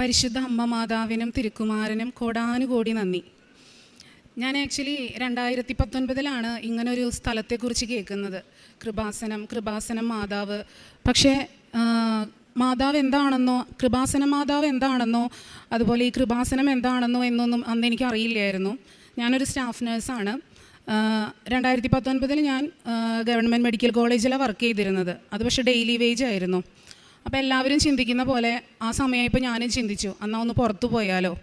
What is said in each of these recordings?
പരിശുദ്ധ അമ്മ മാതാവിനും തിരുക്കുമാരനും കോടാനുകോടി നന്ദി. ഞാൻ ആക്ച്വലി രണ്ടായിരത്തി പത്തൊൻപതിലാണ് ഇങ്ങനൊരു സ്ഥലത്തെക്കുറിച്ച് കേൾക്കുന്നത്. കൃപാസനം കൃപാസനം മാതാവ്. പക്ഷേ മാതാവ് എന്താണെന്നോ കൃപാസന മാതാവ് എന്താണെന്നോ അതുപോലെ ഈ കൃപാസനം എന്താണെന്നോ എന്നൊന്നും അന്ന് എനിക്ക് അറിയില്ലായിരുന്നു ഞാനൊരു സ്റ്റാഫ് നേഴ്സാണ്. രണ്ടായിരത്തി പത്തൊൻപതിൽ ഞാൻ ഗവൺമെന്റ് മെഡിക്കൽ കോളേജിലാണ് വർക്ക് ചെയ്തിരുന്നത്. അത് പക്ഷേ ഡെയിലി വേജ് ആയിരുന്നു. അപ്പോൾ എല്ലാവരും ചിന്തിക്കുന്ന പോലെ ആ സമയമായപ്പോൾ ഞാനും ചിന്തിച്ചു എന്നാൽ ഒന്ന് പുറത്തു പോയാലോ?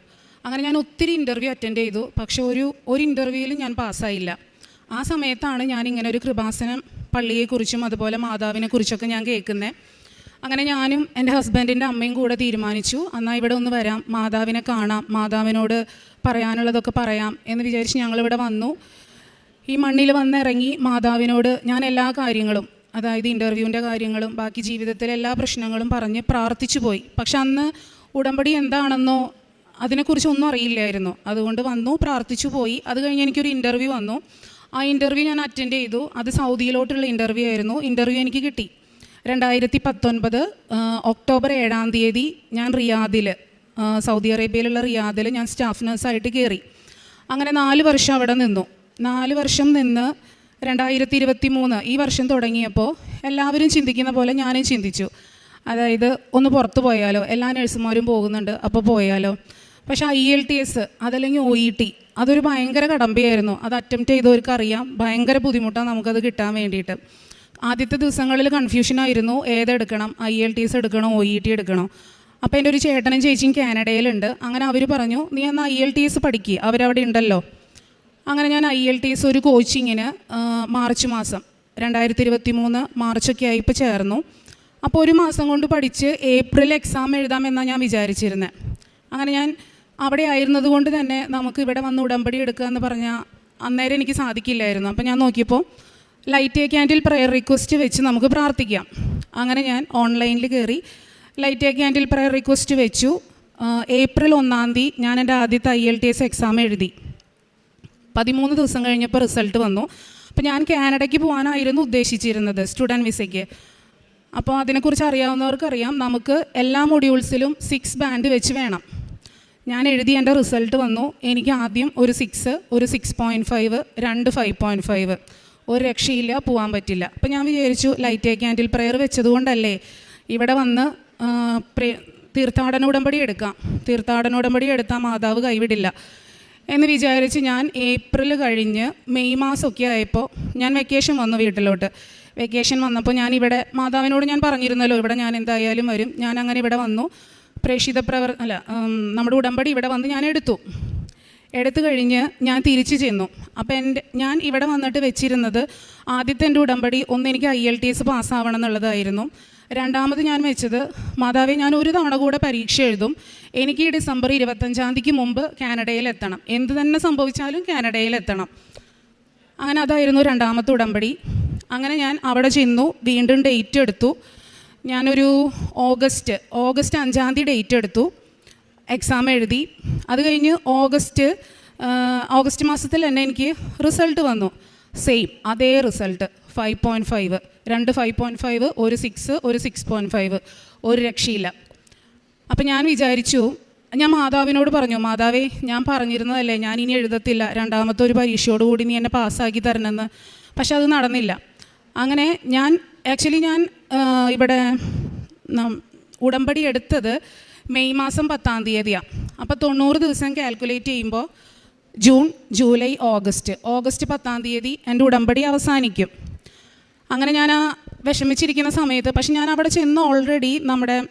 അങ്ങനെ ഞാൻ ഒത്തിരി ഇന്റർവ്യൂ അറ്റൻഡ് ചെയ്തു പക്ഷെ ഒരു ഒരു ഇന്റർവ്യൂവിൽ ഞാൻ പാസ്സായില്ല ആ സമയത്താണ് ഞാൻ ഇങ്ങനെ ഒരു കൃപാസനം പള്ളിയെക്കുറിച്ചും അതുപോലെ മാതാവിനെ കുറിച്ചൊക്കെ ഞാൻ കേൾക്കുന്നത് അങ്ങനെ ഞാനും എന്റെ ഹസ്ബൻഡിന്റെ അമ്മയും കൂടെ തീരുമാനിച്ചു എന്നാൽ ഇവിടെ ഒന്ന് വരാം മാതാവിനെ കാണാം മാതാവിനോട് പറയാനുള്ളതൊക്കെ പറയാം എന്ന് വിചാരിച്ച് ഞങ്ങളിവിടെ വന്നു. ഈ മണ്ണിൽ വന്നിറങ്ങി മാതാവിനോട് ഞാൻ എല്ലാ കാര്യങ്ങളും അതായത് ഇന്റർവ്യൂവിന്റെ കാര്യങ്ങളും ബാക്കി ജീവിതത്തിലെ എല്ലാ പ്രശ്നങ്ങളും പറഞ്ഞ് പ്രാർത്ഥിച്ചു പോയി. പക്ഷെ അന്ന് ഉടമ്പടി എന്താണെന്നോ അതിനെക്കുറിച്ച് ഒന്നും അറിയില്ലായിരുന്നു. അതുകൊണ്ട് വന്നു പ്രാർത്ഥിച്ചു പോയി. അത് കഴിഞ്ഞ് എനിക്കൊരു ഇന്റർവ്യൂ വന്നു. ആ ഇന്റർവ്യൂ ഞാൻ അറ്റൻഡ് ചെയ്തു. അത് സൗദിയിലോട്ടുള്ള ഇന്റർവ്യൂ ആയിരുന്നു. ഇന്റർവ്യൂ എനിക്ക് കിട്ടി. രണ്ടായിരത്തി പത്തൊൻപത് ഒക്ടോബർ ഏഴാം തീയതി ഞാൻ റിയാദിൽ സൗദി അറേബ്യയിലുള്ള റിയാദിൽ ഞാൻ സ്റ്റാഫ് നഴ്സായിട്ട് കയറി. അങ്ങനെ നാല് വർഷം അവിടെ നിന്നു. നാല് വർഷം നിന്ന് രണ്ടായിരത്തി ഇരുപത്തി മൂന്ന് ഈ വർഷം തുടങ്ങിയപ്പോൾ എല്ലാവരും ചിന്തിക്കുന്ന പോലെ ഞാനും ചിന്തിച്ചു. അതായത് ഒന്ന് പുറത്ത് പോയാലോ എല്ലാ നഴ്സുമാരും പോകുന്നുണ്ട് അപ്പോൾ പോയാലോ. പക്ഷേ ഐ എൽ ടി എസ് അതല്ലെങ്കിൽ ഒ ഇ ടി അതൊരു ഭയങ്കര കടമ്പയായിരുന്നു. അത് അറ്റംപ്റ്റ് ചെയ്തവർക്ക് അറിയാം ഭയങ്കര ബുദ്ധിമുട്ടാണ് നമുക്കത് കിട്ടാൻ വേണ്ടിയിട്ട്. ആദ്യത്തെ ദിവസങ്ങളിൽ കൺഫ്യൂഷനായിരുന്നു ഏതെടുക്കണം? ഐ എൽ ടി എസ് എടുക്കണോ? ഒ ഇ ടി എടുക്കണോ? അപ്പോൾ എന്റെ ഒരു ചേട്ടനും ചേച്ചിയും കാനഡയിലുണ്ട്. അങ്ങനെ അവർ പറഞ്ഞു നീ എന്നാൽ ഐ എൽ ടി എസ് പഠിക്കുക അവരവിടെ ഉണ്ടല്ലോ. അങ്ങനെ ഞാൻ ഐ എൽ ടി എസ് ഒരു കോച്ചിങ്ങിന് മാർച്ച് മാസം രണ്ടായിരത്തി ഇരുപത്തി മൂന്ന് മാർച്ചൊക്കെ ആയിപ്പോൾ ചേർന്നു. അപ്പോൾ ഒരു മാസം കൊണ്ട് പഠിച്ച് ഏപ്രിൽ എക്സാം എഴുതാമെന്നാണ് ഞാൻ വിചാരിച്ചിരുന്നത് അങ്ങനെ ഞാൻ അവിടെ ആയിരുന്നത് കൊണ്ട് തന്നെ നമുക്ക് ഇവിടെ വന്ന് ഉടമ്പടി എടുക്കുക എന്ന് പറഞ്ഞാൽ അന്നേരം എനിക്ക് സാധിക്കില്ലായിരുന്നു. അപ്പോൾ ഞാൻ നോക്കിയപ്പോൾ light a candle prayer request വെച്ച് നമുക്ക് പ്രാർത്ഥിക്കാം. അങ്ങനെ ഞാൻ ഓൺലൈനിൽ കയറി light a candle prayer request വെച്ചു. ഏപ്രിൽ ഒന്നാം തീയതി ഞാൻ എന്റെ ആദ്യത്തെ I L T S exam എഴുതി. പതിമൂന്ന് ദിവസം കഴിഞ്ഞപ്പോൾ റിസൾട്ട് വന്നു. അപ്പോൾ ഞാൻ കാനഡയ്ക്ക് പോകാനായിരുന്നു ഉദ്ദേശിച്ചിരുന്നത് സ്റ്റുഡന്റ് വിസയ്ക്ക്. അപ്പോൾ അതിനെക്കുറിച്ച് അറിയാവുന്നവർക്കറിയാം നമുക്ക് എല്ലാ മൊഡ്യൂൾസിലും സിക്സ് ബാൻഡ് വെച്ച് വേണം. ഞാൻ എഴുതി എന്റെ റിസൾട്ട് വന്നു. എനിക്ക് ആദ്യം ഒരു സിക്സ് ഒരു സിക്സ് പോയിന്റ് ഫൈവ് രണ്ട് ഫൈവ് പോയിന്റ് ഫൈവ് ഒരു രക്ഷയില്ല പോകാൻ പറ്റില്ല. അപ്പോൾ ഞാൻ വിചാരിച്ചു ലൈറ്റ് ക്യാൻഡിൽ പ്രെയർ വെച്ചതുകൊണ്ടല്ലേ ഇവിടെ വന്ന് തീർത്ഥാടന ഉടമ്പടി എടുക്കാം. തീർത്ഥാടന ഉടമ്പടി എടുത്താൽ മാതാവ് കൈവിടില്ല. എന്ന് വിചാരിച്ച് ഞാൻ ഏപ്രിൽ കഴിഞ്ഞ് മെയ് മാസമൊക്കെ ആയപ്പോൾ ഞാൻ വെക്കേഷൻ വന്നു വീട്ടിലോട്ട്. വെക്കേഷൻ വന്നപ്പോൾ ഞാൻ ഇവിടെ മാതാവിനോട് ഞാൻ പറഞ്ഞിരുന്നല്ലോ ഇവിടെ ഞാൻ എന്തായാലും വരും. ഞാൻ അങ്ങനെ ഇവിടെ വന്നു. പ്രേക്ഷിത പ്രവർ അല്ല നമ്മുടെ ഉടമ്പടി ഇവിടെ വന്ന് ഞാൻ എടുത്തു. എടുത്തു കഴിഞ്ഞ് ഞാൻ തിരിച്ചു ചെന്നു. അപ്പോൾ എന്റെ ഞാൻ ഇവിടെ വന്നിട്ട് വെച്ചിരുന്നത് ആദ്യത്തെ എന്റെ ഉടമ്പടി ഒന്ന് എനിക്ക് ഐ എൽ ടി എസ് പാസ്സാവണം എന്നുള്ളതായിരുന്നു. രണ്ടാമത് ഞാൻ വെച്ചത് മാതാവെ ഞാൻ ഒരു തവണ കൂടെ പരീക്ഷ എഴുതും. എനിക്ക് ഡിസംബർ ഇരുപത്തഞ്ചാം തീയതിക്ക് മുമ്പ് കാനഡയിൽ എത്തണം. എന്ത് തന്നെ സംഭവിച്ചാലും കാനഡയിൽ എത്തണം. അങ്ങനെ അതായിരുന്നു രണ്ടാമത്തെ ഉടമ്പടി. അങ്ങനെ ഞാൻ അവിടെ ചെന്നു വീണ്ടും ഡേറ്റ് എടുത്തു. ഞാനൊരു ഓഗസ്റ്റ് ഓഗസ്റ്റ് അഞ്ചാം തീയതി ഡേറ്റ് എടുത്തു എക്സാം എഴുതി. അത് കഴിഞ്ഞ് ഓഗസ്റ്റ് ഓഗസ്റ്റ് മാസത്തിൽ തന്നെ എനിക്ക് റിസൾട്ട് വന്നു. സെയിം അതേ റിസൾട്ട്. ഫൈവ് പോയിന്റ് ഫൈവ് രണ്ട് ഫൈവ് പോയിന്റ് ഫൈവ് ഒരു സിക്സ് ഒരു സിക്സ് പോയിന്റ് ഫൈവ് ഒരു രക്ഷയില്ല. അപ്പം ഞാൻ വിചാരിച്ചു ഞാൻ മാതാവിനോട് പറഞ്ഞു മാതാവേ ഞാൻ പറഞ്ഞിരുന്നതല്ലേ ഞാൻ ഇനി എഴുതത്തില്ല. രണ്ടാമത്തെ ഒരു പരീക്ഷയോടുകൂടി നീ എന്നെ പാസ്സാക്കി തരണമെന്ന്. പക്ഷെ അത് നടന്നില്ല. അങ്ങനെ ഞാൻ ആക്ച്വലി ഞാൻ ഇവിടെ ഉടമ്പടി എടുത്തത് മെയ് മാസം പത്താം തീയതിയാണ് അപ്പോൾ തൊണ്ണൂറ് ദിവസം കാൽക്കുലേറ്റ് ചെയ്യുമ്പോൾ ജൂൺ ജൂലൈ ഓഗസ്റ്റ്. ഓഗസ്റ്റ് പത്താം തീയതി എന്റെ ഉടമ്പടി അവസാനിക്കും. അങ്ങനെ ഞാൻ ആ വിഷമിച്ചിരിക്കുന്ന സമയത്ത് പക്ഷെ ഞാൻ അവിടെ ചെന്ന് ഓൾറെഡി നമ്മുടെ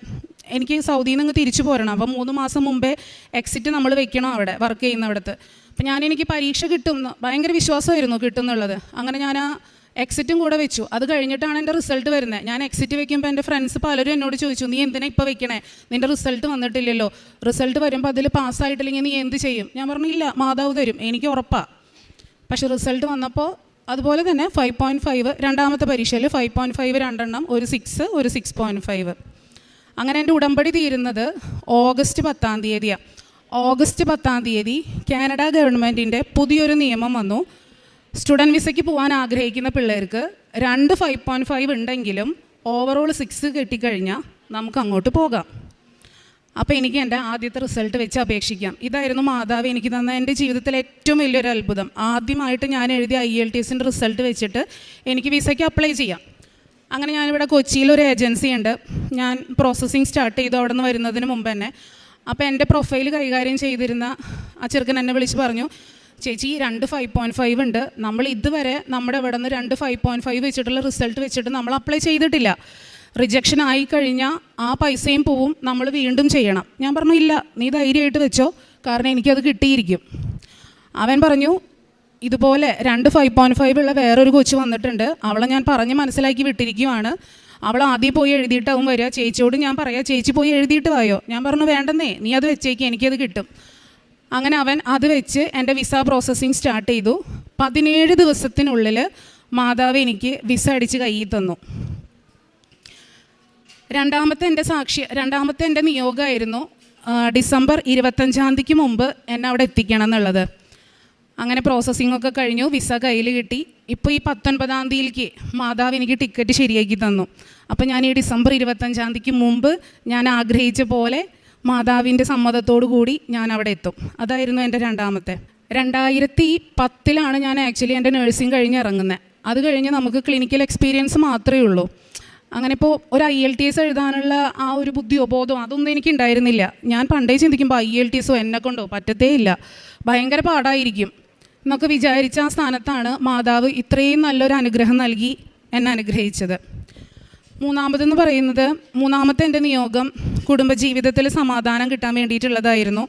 എനിക്ക് സൗദിയിൽ നിന്ന് തിരിച്ചു പോരണം. അപ്പം മൂന്ന് മാസം മുമ്പേ എക്സിറ്റ് നമ്മൾ വെക്കണം അവിടെ വർക്ക് ചെയ്യുന്നവിടത്ത് അപ്പം ഞാൻ എനിക്ക് പരീക്ഷ കിട്ടും ഭയങ്കര വിശ്വാസമായിരുന്നു കിട്ടുന്നുള്ളത് അങ്ങനെ ഞാൻ ആ എക്സിറ്റും കൂടെ വെച്ചു. അത് കഴിഞ്ഞിട്ടാണ് എന്റെ റിസൾട്ട് വരുന്നത്. ഞാൻ എക്സിറ്റ് വെക്കുമ്പോൾ എന്റെ ഫ്രണ്ട്സ് പലരും എന്നോട് ചോദിച്ചു നീ എന്തിനാ ഇപ്പോൾ വെക്കണേ? നിന്റെ റിസൾട്ട് വന്നിട്ടില്ലല്ലോ. റിസൾട്ട് വരുമ്പോൾ അതിൽ പാസ്സായിട്ടില്ലെങ്കിൽ നീ എന്ത് ചെയ്യും? ഞാൻ പറഞ്ഞില്ല മാതാവ് തരും. എനിക്ക് ഉറപ്പാണ് പക്ഷേ റിസൾട്ട് വന്നപ്പോൾ അതുപോലെ തന്നെ ഫൈവ് പോയിന്റ് ഫൈവ് രണ്ടാമത്തെ പരീക്ഷയിൽ ഫൈവ് പോയിന്റ് ഫൈവ് രണ്ടെണ്ണം ഒരു സിക്സ് ഒരു സിക്സ് പോയിന്റ് ഫൈവ് അങ്ങനെ എന്റെ ഉടമ്പടി തീരുന്നത് ഓഗസ്റ്റ് പത്താം തീയതിയാണ് ഓഗസ്റ്റ് പത്താം തീയതി കാനഡ ഗവൺമെന്റിന്റെ പുതിയൊരു നിയമം വന്നു. സ്റ്റുഡന്റ് വിസയ്ക്ക് പോകാൻ ആഗ്രഹിക്കുന്ന പിള്ളേർക്ക് രണ്ട് ഫൈവ് പോയിന്റ് ഫൈവ് ഉണ്ടെങ്കിലും ഓവറോൾ സിക്സ് കിട്ടിക്കഴിഞ്ഞാൽ നമുക്ക് അങ്ങോട്ട് പോകാം. അപ്പോൾ എനിക്ക് എന്റെ ആദ്യത്തെ റിസൾട്ട് വെച്ച് അപേക്ഷിക്കാം. ഇതായിരുന്നു മാതാവ് എനിക്ക് തന്ന എന്റെ ജീവിതത്തിലെ ഏറ്റവും വലിയൊരു അത്ഭുതം. ആദ്യമായിട്ട് ഞാൻ എഴുതിയ ഐ എൽ ടി എസിന്റെ റിസൾട്ട് വെച്ചിട്ട് എനിക്ക് വിസയ്ക്ക് അപ്ലൈ ചെയ്യാം. അങ്ങനെ ഞാനിവിടെ കൊച്ചിയിൽ ഒരു ഏജൻസി ഉണ്ട്. ഞാൻ പ്രോസസ്സിങ് സ്റ്റാർട്ട് ചെയ്തു അവിടെ നിന്ന് വരുന്നതിന് മുമ്പ് തന്നെ. അപ്പോൾ എന്റെ പ്രൊഫൈൽ കൈകാര്യം ചെയ്തിരുന്ന ആ ചെറുക്കൻ എന്നെ വിളിച്ച് പറഞ്ഞു ചേച്ചി ഈ രണ്ട് ഫൈവ് പോയിന്റ് ഫൈവ് ഉണ്ട്. നമ്മൾ ഇതുവരെ നമ്മുടെ ഇവിടെ നിന്ന് രണ്ട് ഫൈവ് പോയിന്റ് ഫൈവ് വെച്ചിട്ടുള്ള റിസൾട്ട് വെച്ചിട്ട് നമ്മൾ അപ്ലൈ ചെയ്തിട്ടില്ല. റിജക്ഷൻ ആയി കഴിഞ്ഞാൽ ആ പൈസയും പോവും നമ്മൾ വീണ്ടും ചെയ്യണം. ഞാൻ പറഞ്ഞു ഇല്ല നീ ധൈര്യമായിട്ട് വെച്ചോ. കാരണം എനിക്കത് കിട്ടിയിരിക്കും. അവൻ പറഞ്ഞു ഇതുപോലെ രണ്ട് ഫൈവ് പോയിന്റ് ഫൈവ് ഉള്ള വേറൊരു കൊച്ചു വന്നിട്ടുണ്ട്. അവളെ ഞാൻ പറഞ്ഞ് മനസ്സിലാക്കി വിട്ടിരിക്കുവാണ്. അവൾ ആദ്യം പോയി എഴുതിയിട്ടാവും വരിക. ചേച്ചിയോട് ഞാൻ പറയാ ചേച്ചി പോയി എഴുതിയിട്ട് വായോ? ഞാൻ പറഞ്ഞു വേണ്ടെന്നേ നീ അത് വെച്ചേക്ക് എനിക്കത് കിട്ടും. അങ്ങനെ അവൻ അത് വെച്ച് എന്റെ വിസ പ്രോസസ്സിങ് സ്റ്റാർട്ട് ചെയ്തു. പതിനേഴ് ദിവസത്തിനുള്ളിൽ മാതാവ് എനിക്ക് വിസ അടിച്ച് കയ്യിൽ തന്നു. രണ്ടാമത്തെ എന്റെ സാക്ഷി രണ്ടാമത്തെ എന്റെ നിയോഗമായിരുന്നു ഡിസംബർ ഇരുപത്തഞ്ചാം തീയതിക്ക് മുമ്പ് എന്നെ അവിടെ എത്തിക്കണം എന്നുള്ളത് അങ്ങനെ പ്രോസസ്സിംഗ് ഒക്കെ കഴിഞ്ഞു വിസ കയ്യിൽ കിട്ടി. ഇപ്പോൾ ഈ പത്തൊൻപതാം തീയതിക്ക് മാതാവ് എനിക്ക് ടിക്കറ്റ് ശരിയാക്കി തന്നു. അപ്പോൾ ഞാൻ ഈ ഡിസംബർ ഇരുപത്തഞ്ചാം തീയതിക്ക് മുമ്പ് ഞാൻ ആഗ്രഹിച്ച പോലെ മാതാവിന്റെ സമ്മതത്തോടു കൂടി ഞാൻ അവിടെ എത്തും. അതായിരുന്നു എന്റെ രണ്ടാമത്തെ. രണ്ടായിരത്തി പത്തിലാണ് ഞാൻ ആക്ച്വലി എന്റെ നഴ്സിംഗ് കഴിഞ്ഞ് ഇറങ്ങുന്നത് അത് കഴിഞ്ഞ് നമുക്ക് ക്ലിനിക്കൽ എക്സ്പീരിയൻസ് മാത്രമേ ഉള്ളൂ. അങ്ങനെ ഇപ്പോൾ ഒരു ഐ എൽ ടി എസ് എഴുതാനുള്ള ആ ഒരു ബുദ്ധിയോ ബോധമോ അതൊന്നും എനിക്ക് ഉണ്ടായിരുന്നില്ല ഞാൻ പണ്ടേ ചിന്തിക്കുമ്പോൾ ഐ എൽ ടി എസോ എന്നെ കൊണ്ടോ പറ്റത്തേ ഇല്ല. ഭയങ്കര പാടായിരിക്കും. എന്നൊക്കെ വിചാരിച്ച ആ സ്ഥാനത്താണ് മാതാവ് ഇത്രയും നല്ലൊരു അനുഗ്രഹം നൽകി എന്നെ അനുഗ്രഹിച്ചത്. മൂന്നാമതെന്ന് പറയുന്നത് മൂന്നാമത്തെ എന്റെ നിയോഗം കുടുംബജീവിതത്തിൽ സമാധാനം കിട്ടാൻ വേണ്ടിയിട്ടുള്ളതായിരുന്നു.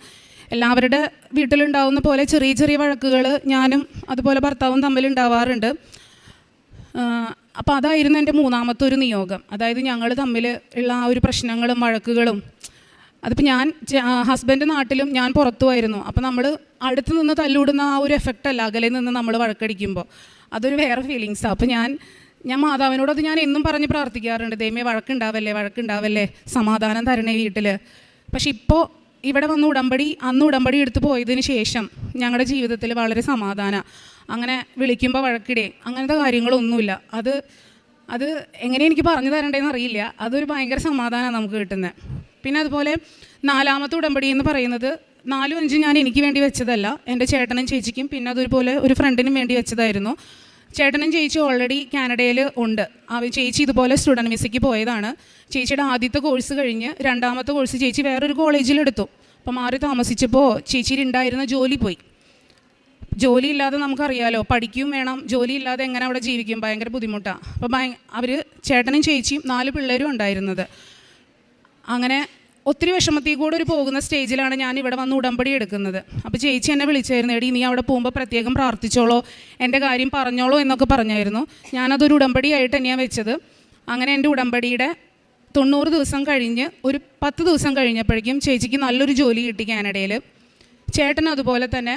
എല്ലാവരുടെ വീട്ടിലുണ്ടാവുന്ന പോലെ ചെറിയ ചെറിയ വഴക്കുകൾ ഞാനും അതുപോലെ ഭർത്താവും തമ്മിൽ ഉണ്ടാവാറുണ്ട് അപ്പോൾ അതായിരുന്നു എന്റെ മൂന്നാമത്തെ ഒരു നിയോഗം. അതായത് ഞങ്ങൾ തമ്മിൽ ഉള്ള ആ ഒരു പ്രശ്നങ്ങളും വഴക്കുകളും. അതിപ്പോൾ ഞാൻ ഹസ്ബൻഡ് നാട്ടിലും ഞാൻ പുറത്തുമായിരുന്നു. അപ്പോൾ നമ്മൾ അടുത്ത് നിന്ന് തല്ലൂടുന്ന ആ ഒരു എഫക്റ്റ് അല്ല അകലെ നിന്ന് നമ്മൾ വഴക്കടിക്കുമ്പോൾ അതൊരു വേറെ ഫീലിങ്സാണ് അപ്പോൾ ഞാൻ ഞാൻ മാതാവിനോട് അത് ഞാൻ എന്നും പറഞ്ഞ് പ്രാർത്ഥിക്കാറുണ്ട്. ദൈവമേ വഴക്കുണ്ടാവല്ലേ വഴക്കുണ്ടാവല്ലേ? സമാധാനം തരണേ വീട്ടിൽ പക്ഷെ ഇപ്പോൾ ഇവിടെ വന്ന് ഉടമ്പടി അന്ന് ഉടമ്പടി എടുത്തു പോയതിന് ശേഷം ഞങ്ങളുടെ ജീവിതത്തിൽ വളരെ സമാധാന. അങ്ങനെ വിളിക്കുമ്പോൾ വഴക്കിടേ അങ്ങനത്തെ കാര്യങ്ങളൊന്നുമില്ല. അത് അത് എങ്ങനെ എനിക്ക് പറഞ്ഞു തരണ്ടേന്ന് അറിയില്ല. അതൊരു ഭയങ്കര സമാധാനമാണ് നമുക്ക് കിട്ടുന്നത് പിന്നെ അതുപോലെ നാലാമത്തെ ഉടമ്പടി എന്ന് പറയുന്നത് നാലും അഞ്ചും ഞാൻ എനിക്ക് വേണ്ടി വെച്ചതല്ല. എന്റെ ചേട്ടനും ചേച്ചിക്കും പിന്നെ അതുപോലെ ഒരു ഫ്രണ്ടിനും വേണ്ടി വെച്ചതായിരുന്നു. ചേട്ടനും ചേച്ചി ഓൾറെഡി കാനഡയിൽ ഉണ്ട്. അവ ചേച്ചി ഇതുപോലെ സ്റ്റുഡന്റ് വിസയ്ക്ക് പോയതാണ്. ചേച്ചിയുടെ ആദ്യത്തെ കോഴ്സ് കഴിഞ്ഞ് രണ്ടാമത്തെ കോഴ്സ് ചേച്ചി വേറൊരു കോളേജിലെടുത്തു അപ്പോൾ മാറി താമസിച്ചപ്പോൾ ചേച്ചിയിൽ ഉണ്ടായിരുന്ന ജോലി പോയി. ജോലി ഇല്ലാതെ നമുക്കറിയാലോ പഠിക്കും വേണം. ജോലി ഇല്ലാതെ എങ്ങനെ അവിടെ ജീവിക്കും? ഭയങ്കര ബുദ്ധിമുട്ടാണ് അപ്പോൾ ഭയ അവർ ചേട്ടനും ചേച്ചിയും നാല് പിള്ളേരും ഉണ്ടായിരുന്നത്. അങ്ങനെ ഒത്തിരി വിഷമത്തിൽ കൂടെ ഒരു പോകുന്ന സ്റ്റേജിലാണ് ഞാൻ ഇവിടെ വന്ന് ഉടമ്പടി എടുക്കുന്നത്. അപ്പോൾ ചേച്ചി എന്നെ വിളിച്ചായിരുന്നു എടി നീ അവിടെ പോകുമ്പോൾ പ്രത്യേകം പ്രാർത്ഥിച്ചോളോ എന്റെ കാര്യം പറഞ്ഞോളോ എന്നൊക്കെ പറഞ്ഞായിരുന്നു. ഞാനതൊരു ഉടമ്പടിയായിട്ട് തന്നെയാണ് വെച്ചത്. അങ്ങനെ എന്റെ ഉടമ്പടിയുടെ തൊണ്ണൂറ് ദിവസം കഴിഞ്ഞ് ഒരു പത്ത് ദിവസം കഴിഞ്ഞപ്പോഴേക്കും ചേച്ചിക്ക് നല്ലൊരു ജോലി കിട്ടി കാനഡയിൽ ചേട്ടൻ അതുപോലെ തന്നെ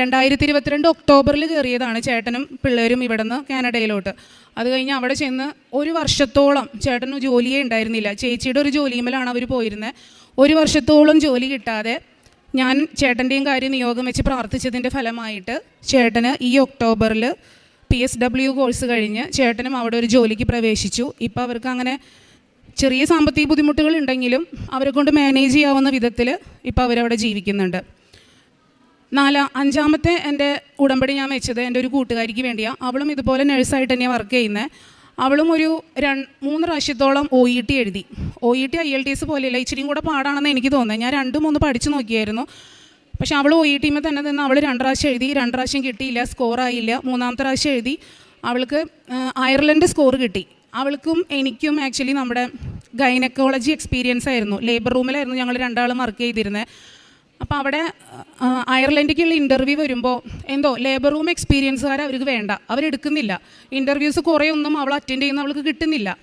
രണ്ടായിരത്തി ഇരുപത്തിരണ്ട് ഒക്ടോബറിൽ കയറിയതാണ് ചേട്ടനും പിള്ളേരും ഇവിടെ നിന്ന് കാനഡയിലോട്ട്. അത് കഴിഞ്ഞ് അവിടെ ചെന്ന് ഒരു വർഷത്തോളം ചേട്ടന് ജോലിയേ ഉണ്ടായിരുന്നില്ല. ചേച്ചിയുടെ ഒരു ജോലിയുമലാണ് അവർ പോയിരുന്നത് ഒരു വർഷത്തോളം ജോലി കിട്ടാതെ ഞാൻ ചേട്ടന്റെയും കാര്യം നിയോഗം വെച്ച് പ്രാർത്ഥിച്ചതിന്റെ ഫലമായിട്ട് ചേട്ടന് ഈ ഒക്ടോബറിൽ പി എസ് ഡബ്ല്യു കോഴ്സ് കഴിഞ്ഞ് ചേട്ടനും അവിടെ ഒരു ജോലിക്ക് പ്രവേശിച്ചു. ഇപ്പോൾ അവർക്ക് അങ്ങനെ ചെറിയ സാമ്പത്തിക ബുദ്ധിമുട്ടുകൾ ഉണ്ടെങ്കിലും അവരെ കൊണ്ട് മാനേജ് ചെയ്യാവുന്ന വിധത്തിൽ ഇപ്പോൾ അവരവിടെ ജീവിക്കുന്നുണ്ട്. നാലാ അഞ്ചാമത്തെ എന്റെ ഉടമ്പടി ഞാൻ വെച്ചത് എന്റെ ഒരു കൂട്ടുകാരിക്ക് വേണ്ടിയാണ് അവളും ഇതുപോലെ നഴ്സായിട്ട് തന്നെയാണ് വർക്ക് ചെയ്യുന്നത് അവളും ഒരു രണ്ട് മൂന്ന് പ്രാവശ്യത്തോളം ഒ ഇ ടി എഴുതി. O E T I L T S പോലെയല്ല ഇച്ചിരിയും കൂടെ പാടാണെന്ന് എനിക്ക് തോന്നുന്നത് ഞാൻ രണ്ട് മൂന്ന് പഠിച്ചു നോക്കിയായിരുന്നു. പക്ഷേ അവൾ ഒ ഇ ടീമിൽ തന്നെ നിന്ന് അവൾ രണ്ട് പ്രാവശ്യം എഴുതി രണ്ട് പ്രാവശ്യം കിട്ടിയില്ല സ്കോറായില്ല മൂന്നാമത്തെ പ്രാവശ്യം എഴുതി. അവൾക്ക് അയർലൻഡ് സ്കോർ കിട്ടി. അവൾക്കും എനിക്കും ആക്ച്വലി നമ്മുടെ ഗൈനക്കോളജി എക്സ്പീരിയൻസ് ആയിരുന്നു. ലേബർ റൂമിലായിരുന്നു ഞങ്ങൾ രണ്ടാളും വർക്ക് ചെയ്തിരുന്നത് അപ്പോൾ അവിടെ അയർലൻഡിലേക്കുള്ള ഇന്റർവ്യൂ വരുമ്പോൾ എന്തോ ലേബർ റൂം എക്സ്പീരിയൻസുകാർ അവർക്ക് വേണ്ട. അവരെടുക്കുന്നില്ല. ഇന്റർവ്യൂസ് കുറേ ഒന്നും അവൾ അറ്റൻഡ് ചെയ്യുന്ന അവൾക്ക് കിട്ടുന്നില്ല.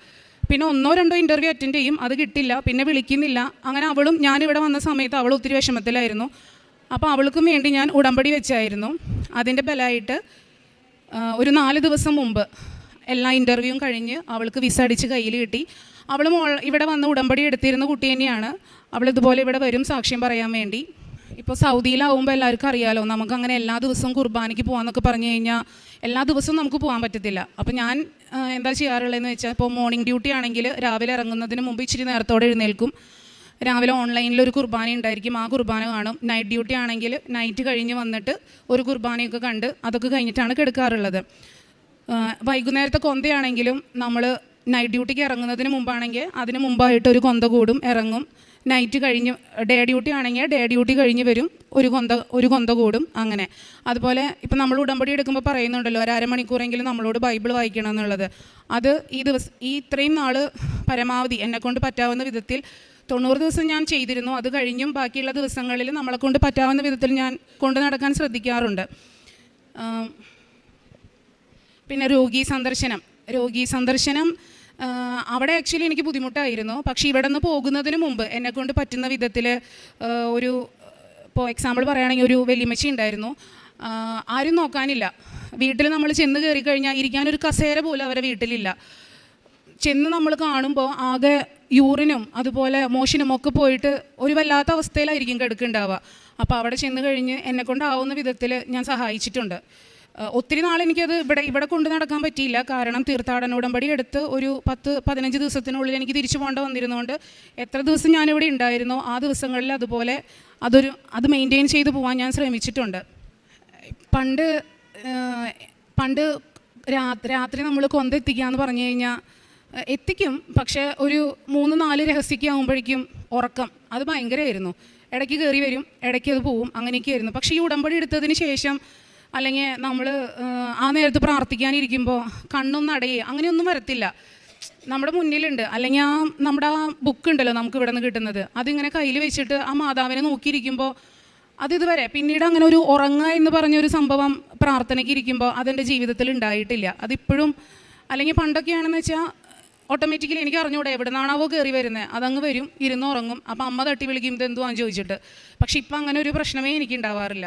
പിന്നെ ഒന്നോ രണ്ടോ ഇന്റർവ്യൂ അറ്റൻഡ് ചെയ്യും അത് കിട്ടില്ല. പിന്നെ വിളിക്കുന്നില്ല. അങ്ങനെ അവളും ഞാനിവിടെ വന്ന സമയത്ത് അവൾ ഒത്തിരി വിഷമത്തിലായിരുന്നു. അപ്പോൾ അവൾക്കും വേണ്ടി ഞാൻ ഉടമ്പടി വെച്ചായിരുന്നു. അതിന്റെ ബലമായിട്ട് ഒരു നാല് ദിവസം മുമ്പ് എല്ലാ ഇന്റർവ്യൂവും കഴിഞ്ഞ് അവൾക്ക് വിസ അടിച്ച് കയ്യിൽ കിട്ടി. അവൾ മോൾ ഇവിടെ വന്ന് ഉടമ്പടി എടുത്തിരുന്ന കുട്ടി തന്നെയാണ്. അവൾ ഇതുപോലെ ഇവിടെ വരും സാക്ഷ്യം പറയാൻ വേണ്ടി. ഇപ്പോൾ സൗദിയിലാവുമ്പോൾ എല്ലാവർക്കും അറിയാലോ നമുക്ക് അങ്ങനെ എല്ലാ ദിവസവും കുർബാനയ്ക്ക് പോകാമെന്നൊക്കെ പറഞ്ഞു കഴിഞ്ഞാൽ എല്ലാ ദിവസവും നമുക്ക് പോകാൻ പറ്റത്തില്ല. അപ്പോൾ ഞാൻ എന്താ ചെയ്യാറുള്ളതെന്ന് വെച്ചാൽ ഇപ്പോൾ മോർണിംഗ് ഡ്യൂട്ടി ആണെങ്കിൽ രാവിലെ ഇറങ്ങുന്നതിന് മുമ്പ് ഇച്ചിരി നേരത്തോടെ എഴുന്നേൽക്കും. രാവിലെ ഓൺലൈനിൽ ഒരു കുർബാന ഉണ്ടായിരിക്കും ആ കുർബാന കാണും. നൈറ്റ് ഡ്യൂട്ടി ആണെങ്കിൽ നൈറ്റ് കഴിഞ്ഞ് വന്നിട്ട് ഒരു കുർബാനയൊക്കെ കണ്ട് അതൊക്കെ കഴിഞ്ഞിട്ടാണ് കിടക്കാറുള്ളത്. വൈകുന്നേരത്തെ കൊന്തയാണെങ്കിലും നമ്മൾ നൈറ്റ് ഡ്യൂട്ടിക്ക് ഇറങ്ങുന്നതിന് മുമ്പാണെങ്കിൽ അതിന് മുമ്പായിട്ട് ഒരു കൊന്ത കൂടും ഇറങ്ങും. നൈറ്റ് കഴിഞ്ഞ് ഡേ ഡ്യൂട്ടി ആണെങ്കിൽ ഡേ ഡ്യൂട്ടി കഴിഞ്ഞ് വരും. ഒരു കൊന്ത ഒരു കൊന്ത കൂടും അങ്ങനെ. അതുപോലെ ഇപ്പം നമ്മൾ ഉടമ്പടി എടുക്കുമ്പോൾ പറയുന്നുണ്ടല്ലോ ഒരു അരമണിക്കൂറെങ്കിലും നമ്മളോട് ബൈബിൾ വായിക്കണം എന്നുള്ളത്. അത് ഈ ദിവസം ഈ ഇത്രയും നാൾ പരമാവധി എന്നെക്കൊണ്ട് പറ്റാവുന്ന വിധത്തിൽ തൊണ്ണൂറ് ദിവസം ഞാൻ ചെയ്തിരുന്നു. അത് കഴിഞ്ഞും ബാക്കിയുള്ള ദിവസങ്ങളിൽ നമ്മളെ കൊണ്ട് പറ്റാവുന്ന വിധത്തിൽ ഞാൻ കൊണ്ടു നടക്കാൻ ശ്രദ്ധിക്കാറുണ്ട്. പിന്നെ രോഗി സന്ദർശനം. രോഗി സന്ദർശനം അവിടെ ആക്ച്വലി എനിക്ക് ബുദ്ധിമുട്ടായിരുന്നു. പക്ഷേ ഇവിടെ നിന്ന് പോകുന്നതിന് മുമ്പ് എന്നെക്കൊണ്ട് പറ്റുന്ന വിധത്തിൽ ഒരു ഇപ്പോൾ എക്സാമ്പിൾ പറയുകയാണെങ്കിൽ ഒരു വെല്ലിമച്ചി ഉണ്ടായിരുന്നു. ആരും നോക്കാനില്ല. വീട്ടിൽ നമ്മൾ ചെന്ന് കയറി കഴിഞ്ഞാൽ ഇരിക്കാനൊരു കസേര പോലും അവരെ വീട്ടിലില്ല. ചെന്ന് നമ്മൾ കാണുമ്പോൾ ആകെ യൂറിനും അതുപോലെ മോഷനും ഒക്കെ പോയിട്ട് ഒരു വല്ലാത്ത അവസ്ഥയിലായിരിക്കും കിടക്കുന്നുണ്ടാവുക. അപ്പോൾ അവിടെ ചെന്ന് കഴിഞ്ഞ് എന്നെക്കൊണ്ടാവുന്ന വിധത്തിൽ ഞാൻ സഹായിച്ചിട്ടുണ്ട്. ഒത്തിരി നാൾ എനിക്കത് ഇവിടെ ഇവിടെ കൊണ്ട് നടക്കാൻ പറ്റിയില്ല. കാരണം തീർത്ഥാടന ഉടമ്പടി എടുത്ത് ഒരു പത്ത് പതിനഞ്ച് ദിവസത്തിനുള്ളിൽ എനിക്ക് തിരിച്ചു പോകേണ്ട വന്നിരുന്നുകൊണ്ട് എത്ര ദിവസം ഞാനിവിടെ ഉണ്ടായിരുന്നോ ആ ദിവസങ്ങളിൽ അതുപോലെ അതൊരു അത് മെയിന്റെയിൻ ചെയ്ത് പോകാൻ ഞാൻ ശ്രമിച്ചിട്ടുണ്ട്. പണ്ട് പണ്ട് രാത്രി നമ്മൾ കൊന്ത എത്തിക്കുക എന്ന് പറഞ്ഞു കഴിഞ്ഞാൽ എത്തിക്കും. പക്ഷേ ഒരു മൂന്ന് നാല് രഹസ്യക്ക് ആകുമ്പോഴേക്കും ഉറക്കം. അത് ഭയങ്കരമായിരുന്നു. ഇടയ്ക്ക് കയറി വരും ഇടയ്ക്ക് അത് പോവും. അങ്ങനെയൊക്കെ ആയിരുന്നു പക്ഷേ ഈ ഉടമ്പടി എടുത്തതിന് ശേഷം അല്ലെങ്കിൽ നമ്മൾ ആ നേരത്ത് പ്രാർത്ഥിക്കാനിരിക്കുമ്പോൾ കണ്ണൊന്നും അടയുക അങ്ങനെയൊന്നും വരത്തില്ല. നമ്മുടെ മുന്നിലുണ്ട്. അല്ലെങ്കിൽ ആ നമ്മുടെ ആ ബുക്ക് ഉണ്ടല്ലോ നമുക്ക് ഇവിടെ നിന്ന് കിട്ടുന്നത്. അതിങ്ങനെ കയ്യിൽ വെച്ചിട്ട് ആ മാതാവിനെ നോക്കിയിരിക്കുമ്പോൾ അത് ഇതുവരെ പിന്നീട് അങ്ങനെ ഒരു ഉറങ്ങുക എന്ന് പറഞ്ഞൊരു സംഭവം പ്രാർത്ഥനയ്ക്ക് ഇരിക്കുമ്പോൾ അതെന്റെ ജീവിതത്തിൽ ഉണ്ടായിട്ടില്ല. അതിപ്പോഴും അല്ലെങ്കിൽ പണ്ടൊക്കെയാണെന്ന് വെച്ചാൽ ഓട്ടോമാറ്റിക്കലി എനിക്ക് അറിഞ്ഞൂടെ എവിടെ നിന്നാണാവോ കയറി വരുന്നത് അതങ്ങ് വരും ഇരുന്ന് ഉറങ്ങും. അപ്പം അമ്മ തട്ടി വിളിക്കും ഇത് എന്തുവാന്ന് ചോദിച്ചിട്ട്. പക്ഷെ ഇപ്പം അങ്ങനെ ഒരു പ്രശ്നമേ എനിക്ക് ഉണ്ടാവാറില്ല